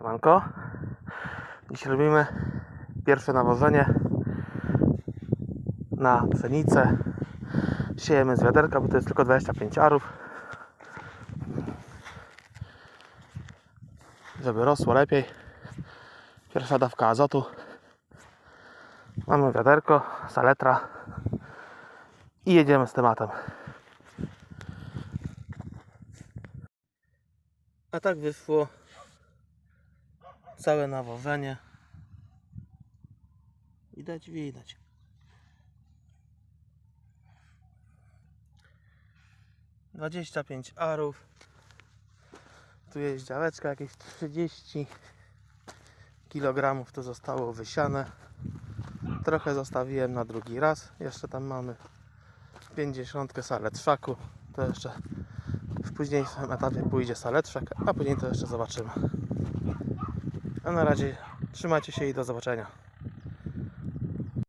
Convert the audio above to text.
Siemanko. Dziś robimy pierwsze nawożenie na pszenicę. Siejemy z wiaderka, bo to jest tylko 25 arów. Żeby rosło lepiej. Pierwsza dawka azotu. Mamy wiaderko, saletra i jedziemy z tematem. A tak wyszło całe nawożenie. Widać, widać. Dwadzieścia pięć arów. Tu jest działeczka, jakieś 30 kg to zostało wysiane. Trochę zostawiłem na drugi raz. Jeszcze tam mamy 50 saletrzaku. To jeszcze w późniejszym etapie pójdzie saletrzak, a później to jeszcze zobaczymy. A na razie trzymajcie się i do zobaczenia.